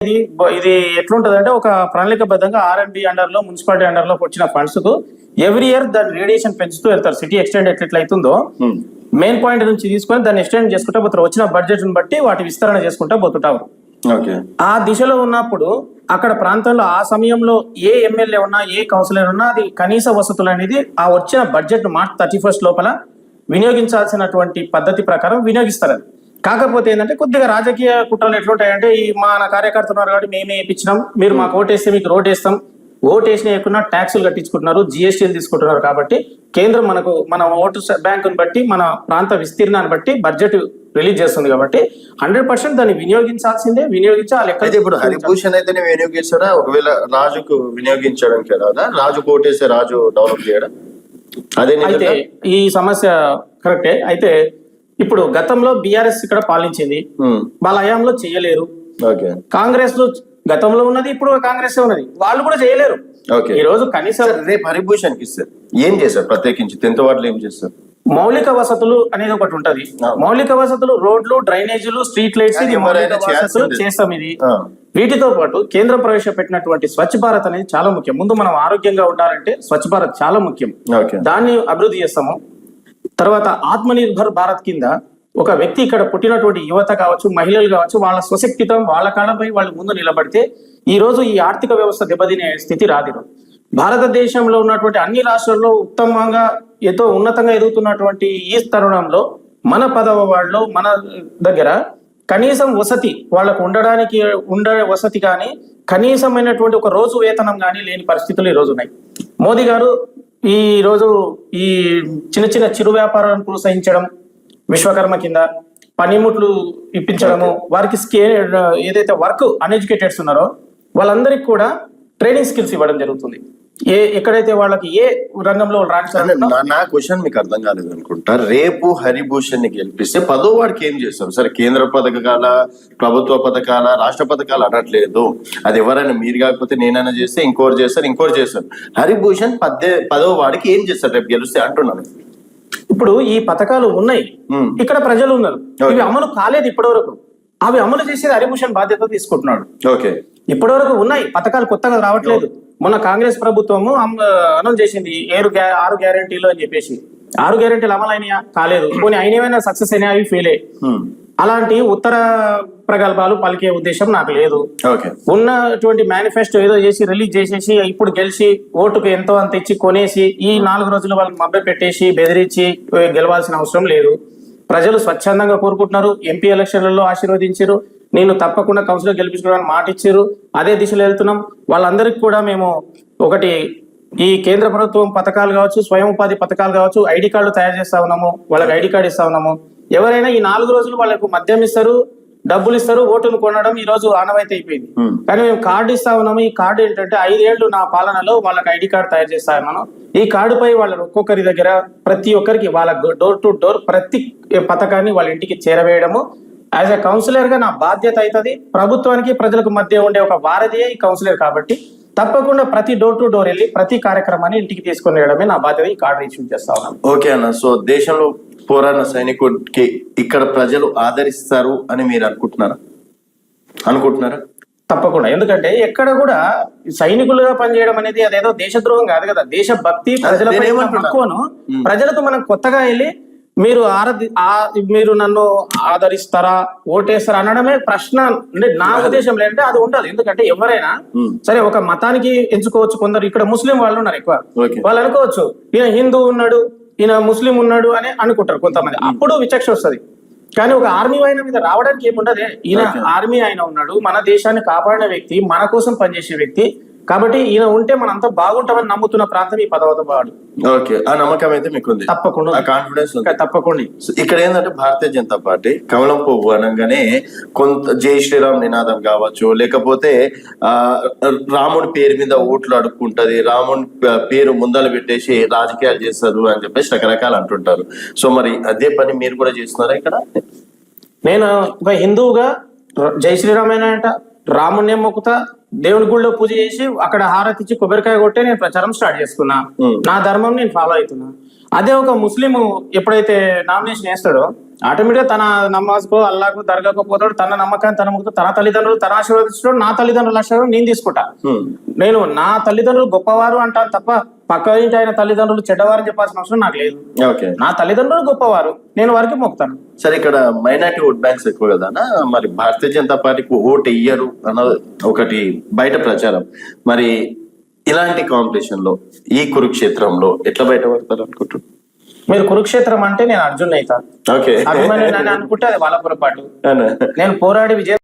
ఇది ఇది ఎట్లుంటది అంటే ఒక ప్రణాళికబద్ధంగా ఆర్ఎండ్బి అండర్లో మున్సిపాలిటీ అండర్లో వచ్చిన ఫండ్స్కు ఎవ్రీ ఇయర్ దాని రేడియేషన్ పెంచుతూ వెళ్తారు. సిటీ ఎక్స్టెండ్ ఎట్లయితుందో. Hmm. మెయిన్ పాయింట్ నుంచి తీసుకొని దాన్ని ఎక్స్టెండ్ చేసుకుంటా పోతారు. వచ్చిన బడ్జెట్ని బట్టి వాటి విస్తరణ చేసుకుంటా పోతుంటారు. ఓకే. ఆ దిశలో ఉన్నప్పుడు అక్కడ ప్రాంతంలో ఆ సమయంలో ఏ ఎమ్మెల్యే ఉన్నా ఏ కౌన్సిలర్ ఉన్నా అది కనీస వసతులు అనేది ఆ వచ్చిన బడ్జెట్ మార్చ్ థర్టీ ఫస్ట్ లోపల వినియోగించాల్సినటువంటి పద్ధతి ప్రకారం వినియోగిస్తారు అది. కాకపోతే ఏంటంటే కొద్దిగా రాజకీయ కుట్రలు ఎట్లుంటాయంటే ఈ మన కార్యకర్తలు ఉన్నారు కాబట్టి మేమే ఇప్పించినాం. మీరు మాకు ఓటేస్తే మీకు రోడ్ వేస్తాం. ఓటు వేసిన వేయకుండా ట్యాక్సులు కట్టించుకుంటున్నారు జిఎస్టీలు తీసుకుంటున్నారు కాబట్టి కేంద్రం మనకు మన ఓటు బ్యాంకుని బట్టి మన ప్రాంత విస్తీర్ణాన్ని బట్టి బడ్జెట్ రిలీజ్ చేస్తుంది కాబట్టి హండ్రెడ్ పర్సెంట్ దాన్ని వినియోగించాల్సిందే వినియోగించి ఆ లెక్క అయితే ఇప్పుడు హరిభూషణ్ అయితేనే వినియోగిస్తారా ఒకవేళ రాజుకు వినియోగించడానికి రాదా రాజు కోటేసే రాజు డెవలప్ చేయడం? అదే అయితే? ఈ సమస్య కరెక్టే. అయితే ఇప్పుడు గతంలో బిఆర్ఎస్ ఇక్కడ పాలించింది. వాళ్ళ హయాంలో చేయలేరు. కాంగ్రెస్లో గతంలో ఉన్నది ఇప్పుడు కాంగ్రెస్ ఉన్నది. వాళ్ళు కూడా చేయలేరు. ఈ రోజు కనీసం రేపు హరిభూషణ్కి ఇస్తారు ఏం చేస్తారు ప్రత్యేకించి? టెన్త్ వార్డులో ఏం చేస్తారు మౌలిక వసతులు అనేది ఒకటి ఉంటది. మౌలిక వసతులు రోడ్లు డ్రైనేజీలు స్ట్రీట్ లైట్స్ ఇది మౌలిక వసతులు. చేస్తాం ఇది. వీటితో పాటు కేంద్రం ప్రవేశపెట్టినటువంటి స్వచ్ఛ భారత్ అనేది చాలా ముఖ్యం. ముందు మనం ఆరోగ్యంగా ఉండాలంటే స్వచ్ఛ భారత్ చాలా ముఖ్యం. ఓకే. దాన్ని అభివృద్ధి చేస్తాము. తర్వాత ఆత్మనిర్భర్ భారత్ కింద ఒక వ్యక్తి ఇక్కడ పుట్టినటువంటి యువత కావచ్చు మహిళలు కావచ్చు వాళ్ళ స్వశక్తితో వాళ్ళ కాలంపై వాళ్ళు ముందు నిలబడితే ఈ రోజు ఈ ఆర్థిక వ్యవస్థ దెబ్బతినే స్థితి రాదిరు. భారతదేశంలో ఉన్నటువంటి అన్ని రాష్ట్రాల్లో ఉత్తమంగా ఎంతో ఉన్నతంగా ఎదుగుతున్నటువంటి ఈ తరుణంలో మన పదవ వాళ్ళు మన దగ్గర కనీసం వసతి వాళ్ళకు ఉండడానికి ఉండే వసతి కానీ కనీసమైనటువంటి ఒక రోజు వేతనం కానీ లేని పరిస్థితులు ఈ రోజు ఉన్నాయి. మోదీ గారు ఈ రోజు ఈ చిన్న చిన్న చిరు వ్యాపారాలను ప్రోత్సహించడం విశ్వకర్మ కింద పనిముట్లు ఇప్పించడము వారికి స్కే ఏదైతే వర్క్ అన్ఎడ్యుకేటెడ్స్ ఉన్నారో వాళ్ళందరికీ కూడా ట్రైనింగ్ స్కిల్స్ ఇవ్వడం జరుగుతుంది. ఏ ఎక్కడైతే వాళ్ళకి ఏ రంగంలో నా- క్వశ్చన్ మీకు అర్థం కాలేదు అనుకుంటా. రేపు హరిభూషణ్ని గెలిపిస్తే పదో వాడికి ఏం చేస్తారు సరే కేంద్ర పథకాల ప్రభుత్వ పథకాల రాష్ట్ర పథకాలు అనట్లేదు. అది ఎవరైనా మీరు కాకపోతే నేనైనా చేస్తే ఇంకోరు చేస్తారు ఇంకోరు చేస్తారు. హరిభూషణ్ పద్దే పదో వాడికి ఏం చేస్తారు రేపు గెలిస్తే అంటున్నాను. ఇప్పుడు ఈ పథకాలు ఉన్నాయి. ఇక్కడ ప్రజలు ఉన్నారు. ఇవి అమలు కాలేదు ఇప్పటివరకు. అవి అమలు చేసేది హరిభూషణ్ బాధ్యత తీసుకుంటున్నాడు. ఓకే. ఇప్పటివరకు ఉన్నాయి. పథకాలు కొత్తగా రావట్లేదు. మొన్న కాంగ్రెస్ ప్రభుత్వము అనౌన్స్ చేసింది గ్యా- ఆరు గ్యారంటీలు అని చెప్పేసి. ఆరు గ్యారంటీలు అమలు అయినాయా? కాలేదు. కొన్ని అయినవైనా సక్సెస్ అయినా అవి ఫెయిల్ అలాంటి ఉత్తర ప్రగల్భాలు పలికే ఉద్దేశం నాకు లేదు. ఓకే. ఉన్నటువంటి మేనిఫెస్టో ఏదో చేసి రిలీజ్ చేసేసి ఇప్పుడు గెలిచి ఓటుకు ఎంతో అంత ఇచ్చి కొనేసి ఈ నాలుగు రోజులు వాళ్ళని మభ్య పెట్టేసి బెదిరించి గెలవాల్సిన అవసరం లేదు. ప్రజలు స్వచ్ఛందంగా కోరుకుంటున్నారు. ఎంపీ ఎలక్షన్లలో ఆశీర్వదించారు నేను తప్పకుండా కౌన్సిలర్ గెలిపించుకోవడానికి మాట ఇచ్చారు అదే దిశలో వెళ్తున్నాం. వాళ్ళందరికీ కూడా మేము ఒకటి ఈ కేంద్ర ప్రభుత్వం పథకాలు కావచ్చు స్వయం ఉపాధి పథకాలు కావచ్చు ఐడి కార్డు తయారు చేస్తా ఉన్నాము. వాళ్ళకి ఐడి కార్డు ఇస్తా ఉన్నాము. ఎవరైనా ఈ నాలుగు రోజులు వాళ్ళకు మద్యం ఇస్తారు. డబ్బులు ఇస్తారు ఓటును కొనడం ఈ రోజు ఆనవాయితీ అయిపోయింది. కానీ మేము కార్డు ఇస్తా ఉన్నాము ఈ కార్డు ఏంటంటే ఐదేళ్ళు నా పాలనలో వాళ్ళకి ఐడి కార్డు తయారు చేస్తా ఉన్నాను ఈ కార్డుపై వాళ్ళ ఒక్కొక్కరి దగ్గర ప్రతి ఒక్కరికి వాళ్ళ డోర్ టు డోర్ ప్రతి పథకాన్ని వాళ్ళ ఇంటికి చేరవేయడము. యాజ్ ఎ కౌన్సిలర్గా నా బాధ్యత అవుతుంది. ప్రభుత్వానికి ప్రజలకు మధ్య ఉండే ఒక వారధియే ఈ కౌన్సిలర్ కాబట్టి తప్పకుండా ప్రతి డోర్ టు డోర్ వెళ్ళి ప్రతి కార్యక్రమాన్ని ఇంటికి తీసుకొని వెళ్ళడమే నా బాధ్యత. ఈ కార్డు ఇష్యూ చేస్తా ఉన్నాను. ఓకే అన్న. సో దేశంలో పోరాడిన సైనికుడికి ఇక్కడ ప్రజలు ఆదరిస్తారు అని మీరు అనుకుంటున్నారా? అనుకుంటున్నారా? తప్పకుండా. ఎందుకంటే ఎక్కడ కూడా సైనికులుగా పనిచేయడం అనేది అదేదో దేశద్రోహం కాదు కదా. దేశభక్తి ఉమ్. ప్రజలకు మనం కొత్తగా వెళ్ళి మీరు ఆరాధి ఆ- మీరు నన్ను ఆదరిస్తారా ఓటేస్తారా అనడమే ప్రశ్న అంటే నా ఉద్దేశం లేదంటే అది ఉండదు ఎందుకంటే ఎవరైనా సరే ఒక మతానికి ఎంచుకోవచ్చు కొందరు. ఇక్కడ ముస్లిం వాళ్ళు ఉన్నారు ఎక్కువ. వాళ్ళు అనుకోవచ్చు ఈయన హిందూ ఉన్నాడు ఈయన ముస్లిం ఉన్నాడు అని అనుకుంటారు కొంతమంది. అప్పుడు విచక్ష వస్తది. కానీ ఒక ఆర్మీ ఆయన మీద రావడానికి ఏముండదే? ఈయన. ఆర్మీ ఆయన ఉన్నాడు మన దేశాన్ని కాపాడిన వ్యక్తి మన కోసం పనిచేసే వ్యక్తి. కాబట్టి ఈయన ఉంటే మనంతా బాగుంటామని నమ్ముతున్న ప్రాంతం ఈ పదవత వాడు. ఓకే ఆ నమ్మకం అయితే మీకు ఉంది. తప్పకుండా. కాన్ఫిడెన్స్ తప్పకుండా ఇక్కడ ఏంటంటే భారతీయ జనతా పార్టీ కమలం పువ్వు అనగానే కొంత జై శ్రీరామ్ నినాదం కావచ్చు లేకపోతే ఆ రాముడి పేరు మీద ఓట్లు అడుక్కుంటది రాముడి పేరు ముందల పెట్టేసి రాజకీయాలు చేస్తారు అని చెప్పేసి రకరకాలు అంటుంటారు. సో మరి అదే పని మీరు కూడా చేస్తున్నారా ఇక్కడ? నేను? ఒక హిందువుగా జై శ్రీరామైన అంట? రాముణ్ణి మొక్కుతా దేవుని గుళ్ళో పూజ చేసి అక్కడ హారతి ఇచ్చి కొబ్బరికాయ కొట్టే నేను ప్రచారం స్టార్ట్ చేసుకున్నా. నా ధర్మం నేను ఫాలో అవుతున్నా అదే ఒక ముస్లిం ఎప్పుడైతే నామినేషన్ వేస్తాడో ఆటోమేటిక్ తన నమాజ్కో అల్లాకు దర్గాకు పోతాడు తన నమ్మకాన్ని తన ముక్కు తన తల్లిదండ్రులు తన ఆశీర్వదించడం నా తల్లిదండ్రుల ఆశీర్వాదం నేను తీసుకుంటా. నేను నా తల్లిదండ్రులు గొప్పవారు అంటాను తప్ప పక్క ఇంటి ఆయన తల్లిదండ్రులు చెడ్డవారని చెప్పాల్సిన అవసరం నాకు లేదు. ఓకే. నా తల్లిదండ్రులు గొప్పవారు. నేను వారికి మొక్కుతాను. సరే ఇక్కడ మైనార్టీ ఓట్ బ్యాంక్స్ ఎక్కువ కదా మరి భారతీయ జనతా పార్టీకి ఓటు ఇయ్యరు అన్న ఒకటి బయట ప్రచారం. మరి ఇలాంటి కాంపిటీషన్లో ఈ కురుక్షేత్రంలో ఎట్లా బయటపడతారు అనుకుంటున్నారు? మీరు కురుక్షేత్రం అంటే నేను అర్జున్ అవుతాను ఓకే. అభిమాని అనుకుంటే అది వాళ్ళ పొరపాటు? నేను పోరాడి విజయం